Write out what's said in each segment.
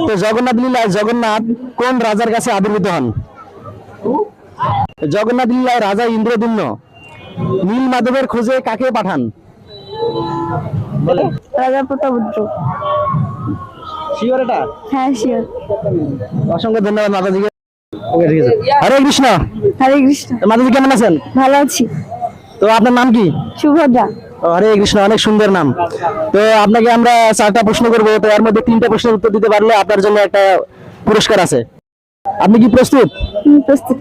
তো জগন্নাথ লীলায় জগন্নাথ কোন রাজার কাছে আবির্ভূত হন? জগন্নাথ লীলায় রাজা ইন্দ্রদুম্ন নীল মাধবের খোঁজে কাকে পাঠান? রাজা প্রতাপরুদ্র শিওর এটা? হ্যাঁ শিওর অসংখ্য ধন্যবাদ মাতাজিকে ওকে ঠিক আছে। হরে কৃষ্ণ। হরে কৃষ্ণ। মাতাজি কেমন আছেন? ভালো আছি। তো আপনার নাম কি? সুভদ্রা। হরে কৃষ্ণ অনেক সুন্দর নাম। তো আপনাকে আমরা চারটা প্রশ্ন করব তো এর মধ্যে তিনটা প্রশ্নের উত্তর দিতে পারলে আপনার জন্য একটা পুরস্কার আছে। আপনি কি প্রস্তুত? প্রস্তুত।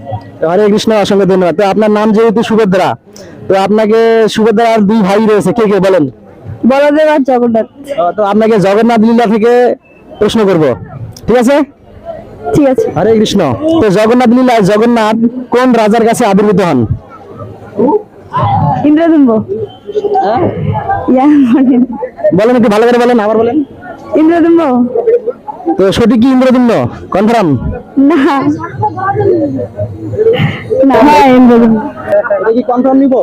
হরে কৃষ্ণ অসংখ্য ধন্যবাদ। তো আপনার নাম যেহেতু সুভদ্রা তো আপনাকে সুভদ্রার দুই ভাই রয়েছে কে কে বলেন? বলদেব আর জগন্নাথ। তো আপনাকে জগন্নাথ লীলা থেকে প্রশ্ন করব। ঠিক আছে? ঠিক আছে। হরে কৃষ্ণ। তো জগন্নাথ লীলায় জগন্নাথ কোন রাজার কাছে আবির্ভূত হন? ইন্দ্রদুম্ব ইয়া বলেন। একটু ভালো করে বলেন আবার বলেন। ইন্দ্রদুম্ব তো সঠিক কি কনফার্ম না। না হ্যাঁ ইন্দ্রদুম্ব কি কনফার্ম নিব?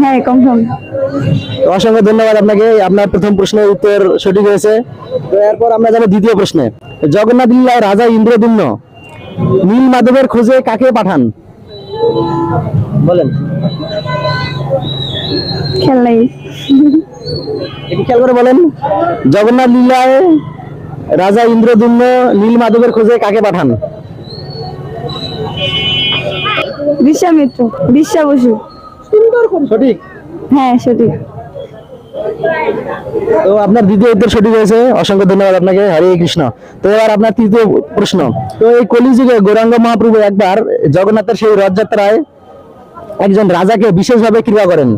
হ্যাঁ কনফার্ম তো অসংখ্য ধন্যবাদ আপনাকে আপনার প্রথম প্রশ্নের উত্তর সঠিক হয়েছে। তো এরপর আমরা যাব দ্বিতীয় প্রশ্নে। জগন্নাথ রাজা ইন্দ্রদুম্ন নীল মাধবের খোঁজে কাকে পাঠান? বলেন। খেয়াল করে বলেন। জগন্নাথ লীলায় রাজা ইন্দ্রদুম্ন নীল মাধবের খোঁজে কাকে পাঠান? বিশ্বামিত্র বিশ্বা বসু। সঠিক? হ্যাঁ সঠিক। তো আপনার দ্বিতীয় উত্তর সঠিক হয়েছে। অসংখ্য ধন্যবাদ আপনাকে। হরে কৃষ্ণ। তো এবার আপনার তৃতীয় প্রশ্ন। তো এই কলিযুগে গৌরাঙ্গ মহাপ্রভু একবার জগন্নাথের সেই রথযাত্রায় একজন রাজাকে বিশেষভাবে কৃপা করেন।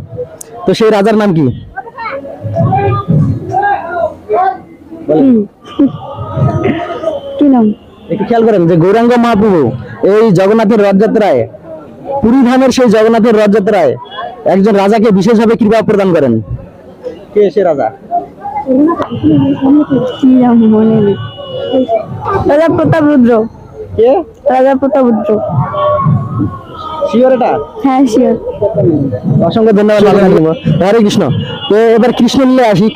তো সেই রাজার নাম কি? কি নাম? একটু খেয়াল করেন যে গৌরাঙ্গ মহাপ্রভু এই জগন্নাথের রথযাত্রায় পুরী ধামের সেই জগন্নাথের রথযাত্রায় একজন রাজাকে বিশেষভাবে কৃপা প্রদান করেন। কে সে রাজা? রাজা প্রতাপরুদ্র কে? রাজা প্রতাপরুদ্র শিওর এটা? হ্যাঁ শিওর অসংখ্য ধন্যবাদ। হরে কৃষ্ণ। তো এবার আসি।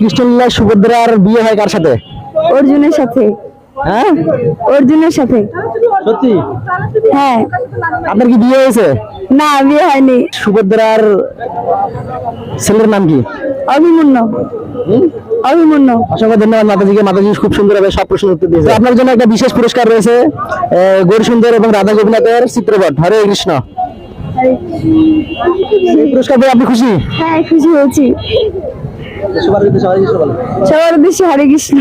সুভদ্রার বিয়ে হয় কার সাথে? অর্জুনের সাথে। হ্যাঁ? অর্জুনের সাথে। সত্যি? হ্যাঁ। আপনার কি বিয়ে হয়েছে? না বিয়ে হয়নি। সুভদ্রার ছেলের নাম কি? অভিমন্য। অভিমন্য। অসংখ্য ধন্যবাদ মাতাজিকে। মাতাজি খুব সুন্দরভাবে সব প্রশ্নের উত্তর দিয়েছে। আপনার জন্য একটা বিশেষ পুরস্কার রয়েছে গৌর সুন্দর এবং রাধা গোপীনাথের চিত্রপট। হরে কৃষ্ণ। পুরস্কার পেয়ে আপনি খুশি? হ্যাঁ খুশি হয়েছি। সবার উদ্দেশ্যে হরে কৃষ্ণ।